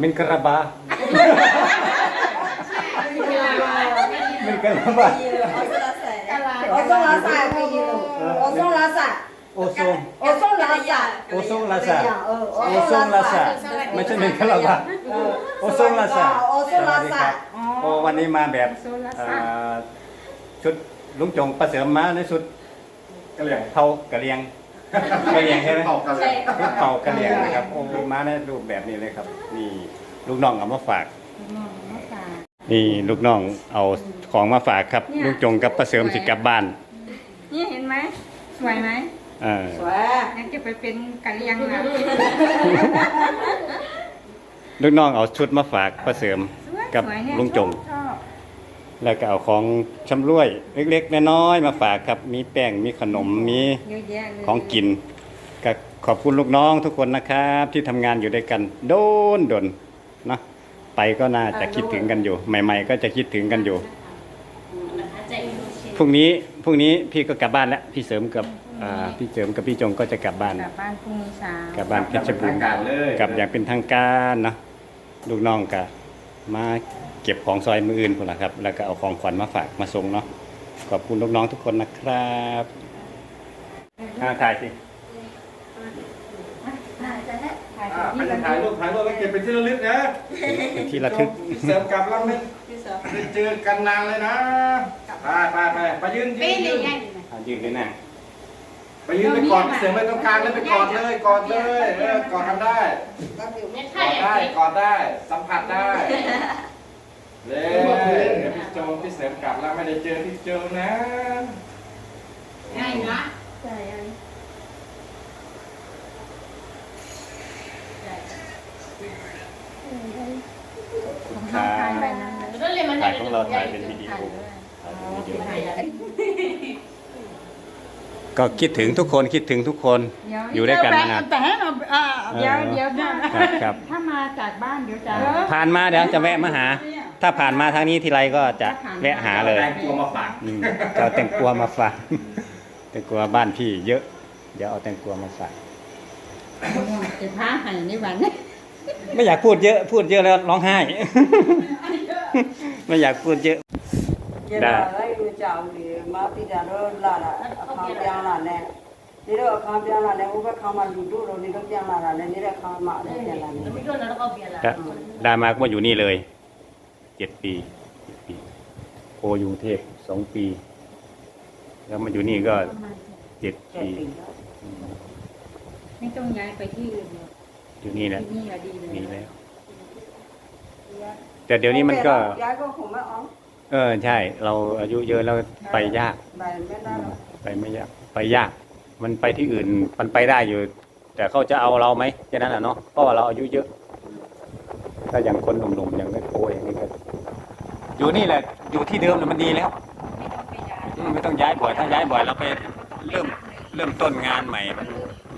มินกระบะมินกระบะโอโซลาซาโอโซลาซาโอซนโอโซลาซาโอซนลาซาโอซนลาซาไม่ใช่มินกระบะโอซนลาซาโอโซลาซาโอ้วันนี้มาแบบชุดลุงจงประเสริมมาในชุดกะเหรี่ยง เท่ากะเหรียง กะเหรียงใช่ไหมเผากะเหรี่ยงชุดเผากะเหรียงนะครับโอ้มาในรูปแบบนี้เลยครับ นี่ลูกน้องเอามาฝาก นี่ลูกน้องเอาของมาฝากครับลุงจงกับประเสริมสิกลับบ้าน นี่เห็นไหมสวยไหมเออ喂，งั้นจะไปเป็นกะเลียงนะลูกน้องเอาชุดมาฝากประเสริมสวยกับสวยเนี่ยลุงจงชอบ แล้วก็เอาของชำร่วย เล็กๆน้อยๆมาฝากครับ มีแป้งมีขนมมีเยอะแยะเลยของกินก็ขอบคุณลูกน้องทุกคนนะครับ ที่ทำงานอยู่ด้วยกัน โดนดนเนาะไปก็น่าจะคิดถึงกันอยู่ ใหม่ ๆ ก็จะคิดถึงกันอยู่พรุ่งนี้พรุ่งนี้พี่ก็กลับบ้านแล้วพี่เสริมกับอ่าพี่เสริมกับพี่จงก็จะกลับบ้านกลับบ้านพรุ่งนี้เช้ากลับบ้านเพชรบูรณ์การเลยกลับอย่างเป็นทางการเนาะลูกน้องก็มา เก็บของซอยมืออื่นพุ่นละครับ แล้วก็เอาของขวัญมาฝากมาส่งเนาะขอบคุณลูกน้องทุกคนนะครับถ่ายสิถ่ายอ่าที่ใครจะถ่ายรูปถ่ายรูปแล้วเก็บเป็นที่ระลึกนะเป็นที่ระทึกพี่เสริมกลับแล้วไม่ได้เจอกันนานเลยนะไปไปไปไปยืนยืนยืนยืนด้วยนะไปยืนไปกอดพี่เสริมไปตรงกางเลยไปกอดเลยกอดเลยเออกอดทำได้กอดได้กอดได้สัมผัสได้ พี่โจพี่เสริมกลับแล้วไม่ได้เจอพี่โจนะง่ายนะครับถ่ายไปนั้นเลยถ่ายของเราถ่ายเป็นวิดีโอถ่ายเป็นวิดีโอถ่ายอะไรก็คิดถึงทุกคนคิดถึงทุกคนเดี๋ยวอยู่ด้วยกันมานานแต่ให้เราอ่าเดี๋ยวเออเดี๋ยวนะครับครับถ้ามาจากบ้านเดี๋ยวจะผ่านมาเดี๋ยวจะแวะมาหา ถ้าผ่านมาทางนี้ทีไรก็จะแวะหาเลยได้กลัวมาฝากเอาแตงกัวมาฝากแตงกัวบ้านพี่เยอะ เดี๋ยวเอาแตงกัวมาฝากจะพาให้ในวันไม่อยากพูดเยอะ พูดเยอะแล้วร้องไห้ ไม่อยากพูดเยอะ ကျေလာလိုက်လို့ကြောက်နေမပိတာတော့လာတာအခါပြန်လာနဲ့ဒီတော့အခါပြန်လာနဲ့ဟိုဘက်ခါမှလူတို့တော့နေတော့ပြန်လာတာနဲ့နေတဲ့ခါမှအဲ့ပြန်လာနေ ได้มากมาอยู่นี่เลย เจ็ดปีเจ็ดปีโออยกรุงเทพสองปี แล้วมาอยู่นี่ก็เจ็ดปีไม่ต้องย้ายไปที่อื่นหรอกอยู่นี่แหละที่นี่อะดีเลยมีแล้ว แต่เดี๋ยวนี้มันก็ ย้ายก็คงไม่เอาเออใช่ เราอายุเยอะแล้วไปยาก ไปไม่ได้หรอกไปไม่ยาก ไปยาก มันไปที่อื่นมันไปได้อยู่ แต่เขาจะเอาเราไหมแค่นั้นแหละเนาะเพราะว่าเราอายุเยอะ ถ้าอย่างคนหนุ่มๆอย่างโออย่างนี้ก็อยู่นี่แหละ อยู่ที่เดิมน่ะมันดีแล้วอืมไม่ต้องย้ายบ่อยถ้าย้ายบ่อยเราไปเริ่มเริ่มต้นงานใหม่มัน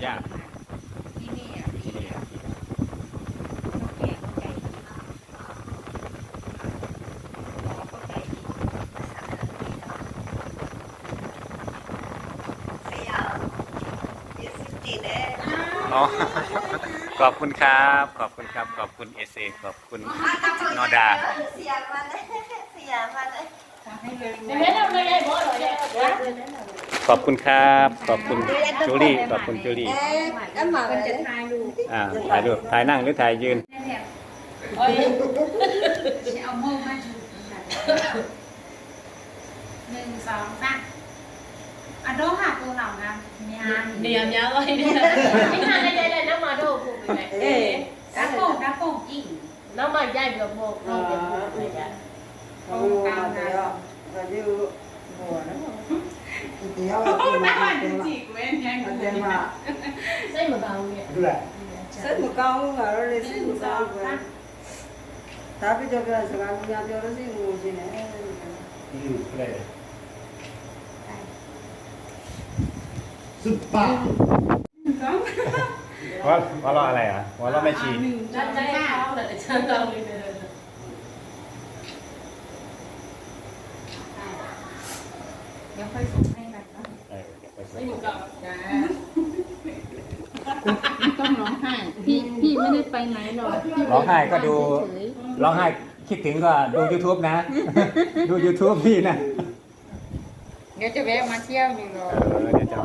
ยากอ๋อ ขอบคุณครับ ขอบคุณครับ ขอบคุณเอเซขอบคุณนอดาขอบคุณครับ ขอบคุณจูลี่ ขอบคุณจูลี่ em mà มันจะถ่ายรูปอ่า ถ่ายรูป ถ่ายนั่งหรือถ่ายยืนจะเอาโม่มาหนึ่งสองสาม အတော့ဟာကိုလောင်ကများနေနေရာများသွားရင်ဒီခါနဲ့လည်းနောက်မှတော့ပို့ပေးမယ်အေးဓာတ်ပုံဓာတ်ပုံကြည့်နောက်မှရိုက်ပြီးတော့ပို့ပို့ပေးမယ်ကြာဟုတ်ကောင်းတာတော့ဒါလေးကိုဘောနော်ဒီရောက်တော့ဘာလဲကြည့်ကွယ်ညံ့တယ်မှာစိတ်မကောင်းဘူးလေဟုတ်လားစိတ်မကောင်းဘူးငါတော့လေစိတ်မကောင်းဘူးဒါပြကြောက်ကြစကားများပြောလို့စိတ်ငိုခြင်းနဲ့ဒီလိုပြလိုက် ส้นหมูเกาเว้ยถ้าพี่จะไปสกัดยาเดียวแล้วสิหมูสิเนี่ยว่าว่าเราอะไรอะว่าเราไม่ชีหนึ่งสอง Chân สา đây ม sao lại chân đầu đi này เดี๋ยวค่อยส่งให้กันเนาะเออเดี๋ยวไปส่ง Xây một đầu จ้าไม่ต้องร้องไห้พี่พี่ไม่ไม่ได้ไปไหนหรอกพี่ร้องไห้ก็ดูเฉยร้องไห้คิดถึงก็ดู YouTube นะ ดู YouTube พี่นะ เดี๋ยวจะแวะมาเที่ยวอยู่หรอเออเดี๋ยวจะ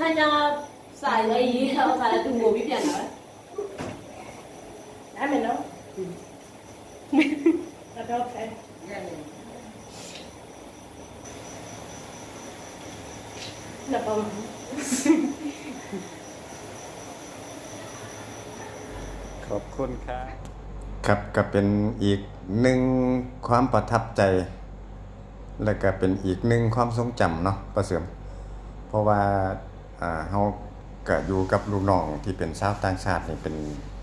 参加赛而已，然后才来中国比变的。还没呢。嗯。那不要拍。那帮忙。ขอบคุณครับครับก็เป็นอีกหนึ่งความประทับใจ และก็เป็นอีกหนึ่งความทรงจำเนาะประเสริมเพราะว่า อ่าเฮาก็อยู่กับลูกน้องที่เป็นชาวต่างชาตินี่เป็น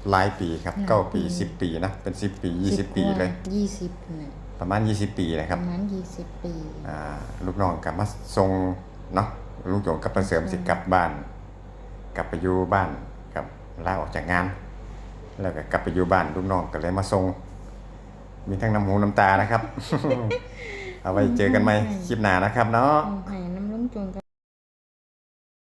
หลายปีครับเก้าปีสิบปีนะเป็นสิบปียี่สิบปีเลย ยี่สิบเนี่ยประมาณ20ปีนะคปรับระมาณยี่สิบปี อ่าลูกน้องกลับมาส่งเนาะลูกโยงกับประเสริมสิกลับบ้าน กลับไปอยู่บ้านกับลาออกจากงาน แล้วก็กลับไปอยู่บ้านลูกน้องก็เลยมาส่งมีทั้งน้ำหูน้ำตานะครับ เอาไว้เจอกันไหมคลิปหน้านะครับเนาะ เอาให้น้ำลุงจงกัน